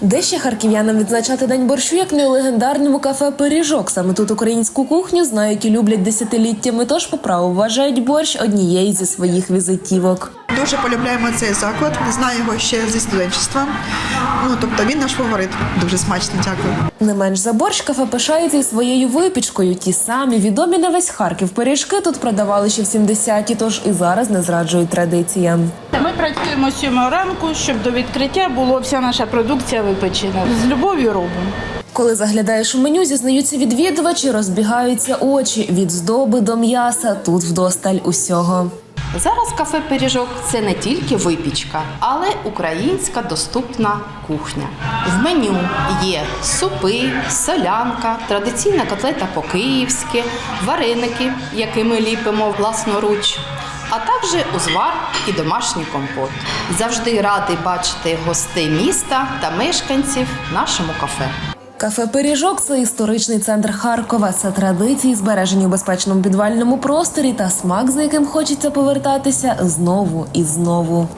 Де ще харків'янам відзначати день борщу, як не у легендарному кафе Пиріжок. Саме тут українську кухню знають і люблять десятиліттями. Тож по праву вважають борщ однією зі своїх візитівок. Дуже полюбляємо цей заклад. Знаю його ще зі студенчества. Ну тобто він наш фаворит. Дуже смачно, дякую. Не менш за борщ кафе пишається і своєю випічкою. Ті самі відомі на весь Харків пиріжки тут продавали ще в 70-ті, тож і зараз не зраджують традиціям. Працюємо з 7 ранку, щоб до відкриття була вся наша продукція випечена. З любов'ю робимо. Коли заглядаєш у меню, зізнаються відвідувачі, розбігаються очі від здоби до м'яса. Тут вдосталь усього. Зараз кафе Пиріжок це не тільки випічка, але українська доступна кухня. В меню є супи, солянка, традиційна котлета по-київськи, вареники, які ми ліпимо власноруч, а також узвар і домашній компот. Завжди радий бачити гостей міста та мешканців нашому кафе. Кафе Пиріжок це історичний центр Харкова. Це традиції, збережені у безпечному підвальному просторі та смак, за яким хочеться повертатися знову і знову.